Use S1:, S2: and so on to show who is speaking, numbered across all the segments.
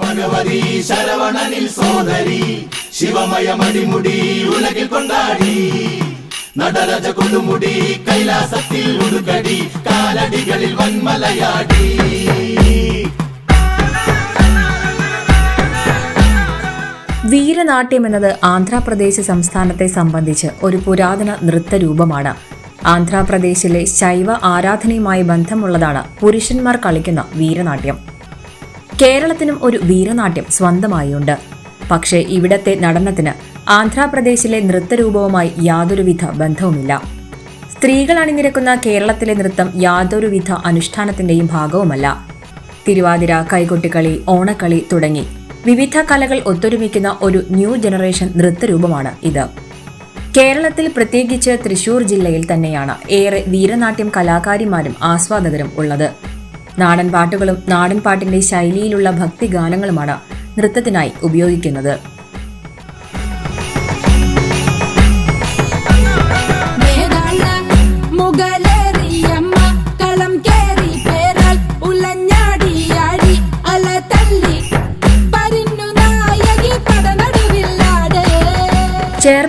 S1: ഭഗവതി ശരവണനിൽ സോദരി. ശിവമയമടിമുടി ഉലകിൽ കൊണ്ടാടി. നടരജ കൊടുമുടി കൈലാസത്തിൽ ഉടുകടി. കാലടികളിൽ വന്മലയാടി
S2: വീരനാട്യം എന്നത് ആന്ധ്രാപ്രദേശ് സംസ്ഥാനത്തെ സംബന്ധിച്ച് ഒരു പുരാതന നൃത്തരൂപമാണ് ആന്ധ്രാപ്രദേശിലെ ശൈവ ആരാധനയുമായി ബന്ധമുള്ളതാണ് പുരുഷന്മാർ കളിക്കുന്ന വീരനാട്യം. കേരളത്തിനും ഒരു വീരനാട്യം സ്വന്തമായുണ്ട്. പക്ഷേ ഇവിടത്തെ നടനത്തിന് ആന്ധ്രാപ്രദേശിലെ നൃത്തരൂപവുമായി യാതൊരുവിധ ബന്ധവുമില്ല. സ്ത്രീകൾ അണിനിരക്കുന്ന കേരളത്തിലെ നൃത്തം യാതൊരുവിധ അനുഷ്ഠാനത്തിന്റെയും ഭാഗവുമല്ല. തിരുവാതിര കൈകൊട്ടിക്കളി ഓണക്കളി തുടങ്ങി വിവിധ കലകൾ ഒത്തൊരുമിക്കുന്ന ഒരു ന്യൂ ജനറേഷൻ നൃത്തരൂപമാണ് ഇത്. കേരളത്തിൽ പ്രത്യേകിച്ച് തൃശൂർ ജില്ലയിൽ തന്നെയാണ് ഏറെ വീരനാട്യം കലാകാരിമാരും ആസ്വാദകരും ഉള്ളത്. നാടൻ പാട്ടുകളും നാടൻ പാട്ടിന്റെ ശൈലിയിലുള്ള ഭക്തിഗാനങ്ങളുമാണ് നൃത്തത്തിനായി ഉപയോഗിക്കുന്നത്.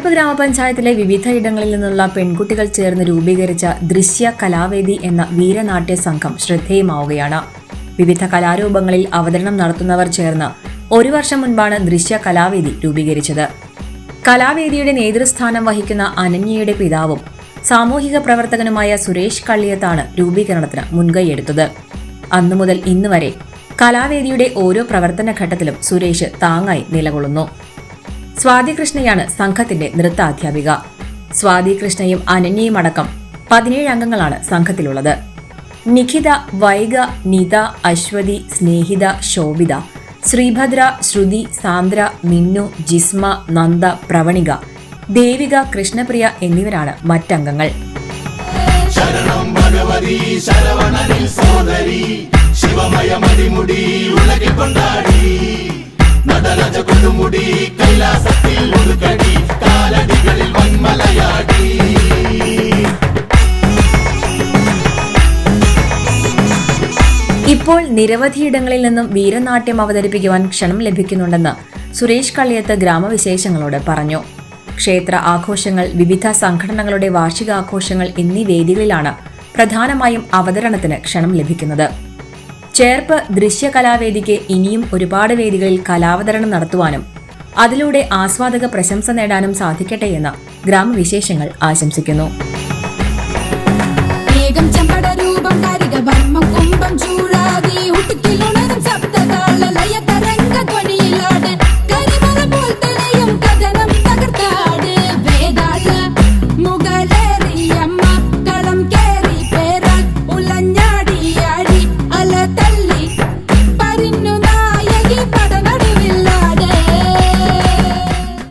S2: ചേർപ്പ് ഗ്രാമപഞ്ചായത്തിലെ വിവിധ ഇടങ്ങളിൽ നിന്നുള്ള പെൺകുട്ടികൾ ചേർന്ന് രൂപീകരിച്ച ദൃശ്യ കലാവേദി എന്ന വീരനാട്യ സംഘം ശ്രദ്ധേയമാവുകയാണ്. വിവിധ കലാരൂപങ്ങളിൽ അവതരണം നടത്തുന്നവർ ചേർന്ന് ഒരു വർഷം മുൻപാണ് ദൃശ്യ കലാവേദി രൂപീകരിച്ചത്. കലാവേദിയുടെ നേതൃസ്ഥാനം വഹിക്കുന്ന അനന്യയുടെ പിതാവും സാമൂഹിക പ്രവർത്തകനുമായ സുരേഷ് കള്ളിയത്താണ് രൂപീകരണത്തിന് മുൻകൈയെടുത്തത്. അന്നു മുതൽ ഇന്നുവരെ കലാവേദിയുടെ ഓരോ പ്രവർത്തന ഘട്ടത്തിലും സുരേഷ് താങ്ങായി നിലകൊള്ളുന്നു. സ്വാതി കൃഷ്ണയാണ് സംഘത്തിന്റെ നൃത്താധ്യാപിക. സ്വാതി കൃഷ്ണയും അനന്യയും അടക്കം പതിനേഴ് അംഗങ്ങളാണ് സംഘത്തിലുള്ളത്. നിഖിത വൈഗ നിത അശ്വതി സ്നേഹിത ശോഭിത ശ്രീഭദ്ര ശ്രുതി സാന്ദ്ര മിന്നു ജിസ്മ നന്ദ പ്രവണിക ദേവിക കൃഷ്ണപ്രിയ എന്നിവരാണ് മറ്റംഗങ്ങൾ.
S1: ശരണം സോദരി ശിവമയമടിമുടി ഉലകിൽ കൊണ്ടാടി. കൈലാസത്തിൽ കാലടികളിൽ
S2: ഇപ്പോൾ നിരവധിയിടങ്ങളിൽ നിന്നും വീരനാട്യം അവതരിപ്പിക്കുവാൻ ക്ഷണം ലഭിക്കുന്നുണ്ടെന്ന് സുരേഷ് കളിയത്ത് ഗ്രാമവിശേഷങ്ങളോട് പറഞ്ഞു. ക്ഷേത്ര ആഘോഷങ്ങൾ വിവിധ സംഘടനകളുടെ വാർഷികാഘോഷങ്ങൾ എന്നീ വേദികളിലാണ് പ്രധാനമായും അവതരണത്തിന് ക്ഷണം ലഭിക്കുന്നത്. ചേർപ്പ് ദൃശ്യകലാവേദിക്ക് ഇനിയും ഒരുപാട് വേദികളിൽ കലാവതരണം നടത്തുവാനും അതിലൂടെ ആസ്വാദക പ്രശംസ നേടാനും സാധിക്കട്ടെ എന്ന് ഗ്രാമവിശേഷങ്ങൾ ആശംസിക്കുന്നു